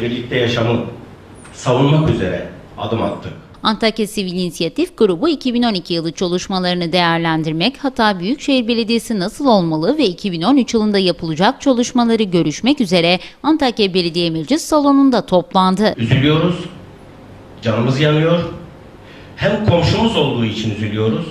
birlikte yaşamı savunmak üzere adım attık. Antakya Sivil İnisiyatif Grubu 2012 yılı çalışmalarını değerlendirmek, hatta Büyükşehir Belediyesi nasıl olmalı ve 2013 yılında yapılacak çalışmaları görüşmek üzere Antakya Belediye Meclis Salonu'nda toplandı. Üzülüyoruz, canımız yanıyor. Hem komşumuz olduğu için üzülüyoruz,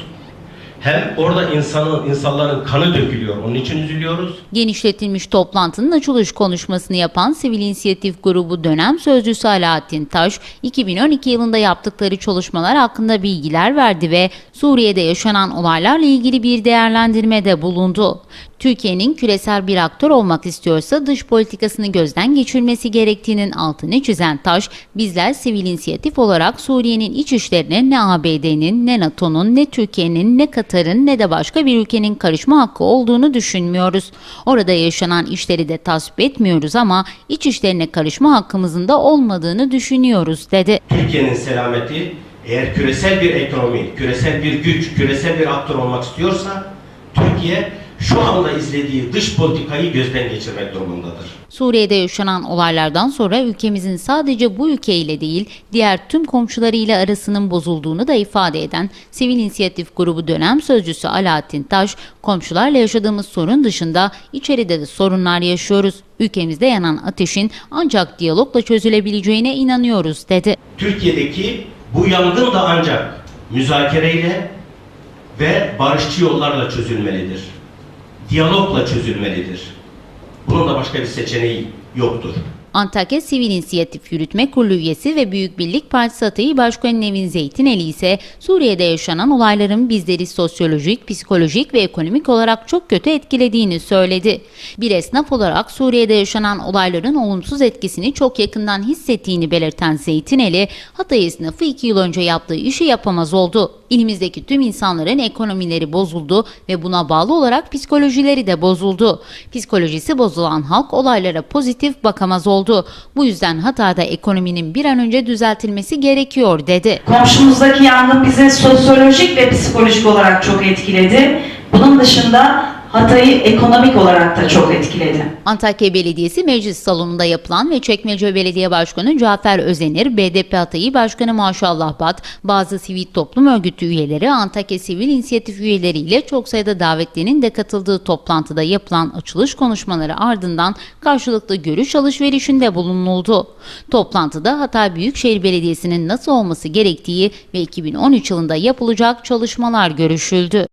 hem orada insanın insanların kanı dökülüyor. Onun için üzülüyoruz. Genişletilmiş toplantının açılış konuşmasını yapan Sivil İnisiyatif Grubu dönem sözcüsü Alaaddin Taş, 2012 yılında yaptıkları çalışmalar hakkında bilgiler verdi ve Suriye'de yaşanan olaylarla ilgili bir değerlendirmede bulundu. Türkiye'nin küresel bir aktör olmak istiyorsa dış politikasını gözden geçirmesi gerektiğinin altını çizen Taş, bizler sivil inisiyatif olarak Suriye'nin iç işlerine ne ABD'nin, ne NATO'nun, ne Türkiye'nin, ne Katar'ın, ne de başka bir ülkenin karışma hakkı olduğunu düşünmüyoruz. Orada yaşanan işleri de tasvip etmiyoruz ama iç işlerine karışma hakkımızın da olmadığını düşünüyoruz dedi. Türkiye'nin selameti eğer küresel bir ekonomi, küresel bir güç, küresel bir aktör olmak istiyorsa Türkiye şu anda izlediği dış politikayı gözden geçirmek durumundadır. Suriye'de yaşanan olaylardan sonra ülkemizin sadece bu ülkeyle değil, diğer tüm komşularıyla arasının bozulduğunu da ifade eden Sivil İnisiyatif Grubu dönem sözcüsü Alaaddin Taş, komşularla yaşadığımız sorun dışında içeride de sorunlar yaşıyoruz. Ülkemizde yanan ateşin ancak diyalogla çözülebileceğine inanıyoruz dedi. Türkiye'deki bu yangın da ancak müzakereyle ve barışçı yollarla çözülmelidir. Diyalogla çözülmelidir. Bunun da başka bir seçeneği yoktur. Antakya Sivil İnisiyatif Yürütme Kurulu üyesi ve Büyük Birlik Partisi adayı Başkan Nevin Zeytineli ise Suriye'de yaşanan olayların bizleri sosyolojik, psikolojik ve ekonomik olarak çok kötü etkilediğini söyledi. Bir esnaf olarak Suriye'de yaşanan olayların olumsuz etkisini çok yakından hissettiğini belirten Zeytineli, Hatay esnafı iki yıl önce yaptığı işi yapamaz oldu. İlimizdeki tüm insanların ekonomileri bozuldu ve buna bağlı olarak psikolojileri de bozuldu. Psikolojisi bozulan halk olaylara pozitif bakamaz oldu. Bu yüzden Hatay'da ekonominin bir an önce düzeltilmesi gerekiyor dedi. Komşumuzdaki yangın bizi sosyolojik ve psikolojik olarak çok etkiledi. Bunun dışında Hatay'ı ekonomik olarak da çok etkiledi. Antakya Belediyesi Meclis Salonu'nda yapılan ve Çekmece Belediye Başkanı Cafer Özenir, BDP Hatayı Başkanı Maşallah Bat, bazı sivil toplum örgütü üyeleri, Antakya Sivil İnisiyatif üyeleriyle çok sayıda davetlinin de katıldığı toplantıda yapılan açılış konuşmaları ardından karşılıklı görüş alışverişinde bulunuldu. Toplantıda Hatay Büyükşehir Belediyesi'nin nasıl olması gerektiği ve 2013 yılında yapılacak çalışmalar görüşüldü.